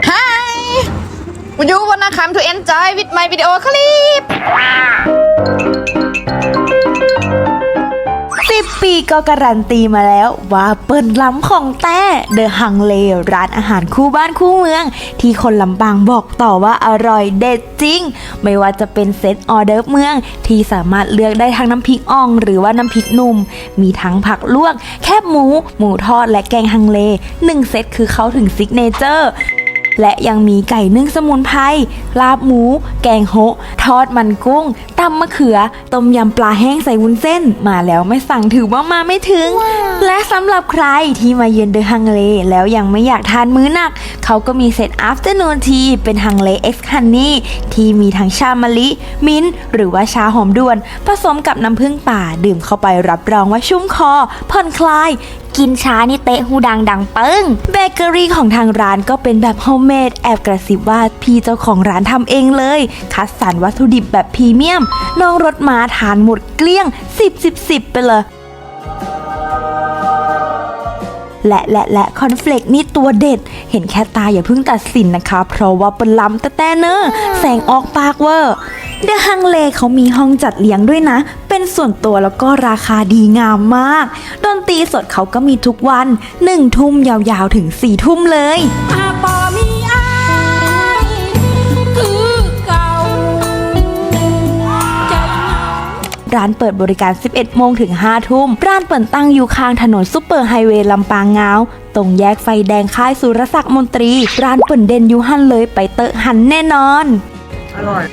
Hi! Would you wanna come to enjoy with my video clip? ก็การันตีมาแล้วว่าเปิ้นล้ำของแต้เดอะฮังเลร้านอาหารคู่บ้านคู่เมือง ที่คนลำปางบอกต่อว่าอร่อยเด็ดจริง ไม่ว่าจะเป็นเซตออเดิร์เมือง ที่สามารถเลือกได้ทั้งน้ำพริกอ่อง หรือว่าน้ำพริกหนุ่ม มีทั้งผักลวก แคบหมู หมูทอดและแกงฮังเลหนึ่งเซตคือเขาถึงซิกเนเจอร์ และยังมีไก่นึ่งสมุนไพรลาบหมู แกงโฮะทอดมันกุ้งตำมะเขือ ต้มยำปลาแห้งใส่วุ้นเส้น มาแล้วไม่สั่งถือว่ามาไม่ถึง และสำหรับใครที่มาเยือนเดอะฮังเลแล้วยังไม่อยากทานมื้อหนัก เขาก็มีเซต afternoon tea เป็นฮังเล X Honey ที่มีทั้งชามะลิ มิ้นท์หรือว่าชาหอมด่วน ผสมกับน้ำผึ้งป่าดื่มเข้าไปรับรองว่าชุ่มคอผ่อนคลาย กินช้านี่เตะหูดังดังปึ้งเบเกอรี่ของทางร้านก็เป็นแบบโฮมเมดแอบกระซิบว่าพี่เจ้าของร้านทำเองเลย คัดสรรวัตถุดิบแบบพรีเมียม น้องรถมาทานหมดเกลี้ยง 10 10 10 ไปเลยและและและคอนเฟลกนี่ตัวเด็ด เห็นแค่ตาอย่าเพิ่งตัดสินนะคะ เพราะว่าเป็นล้ำแต่แต่เนอแสงออกปากเวอร์เดอะฮังเลเขามีห้องจัดเลี้ยงด้วยนะ ส่วนตัวแล้วก็ราคาดีงามมาก ดนตรีสดเขาก็มีทุกวันหนึ่งทุ่มยาวๆถึงสี่ทุ่มเลยอาปอมีอาคือเก่าร้านเปิดบริการ 11 โมงถึง 5 ทุ่ม ร้านเปิดตั้งอยู่ข้างถนนซุปเปอร์ไฮเวย์ลำปางงาว ตรงแยกไฟแดงค่ายสุรศักดิ์มนตรี ร้านเปิดเด่นยูหันเลยไปเตอะหันแน่นอน อร่อย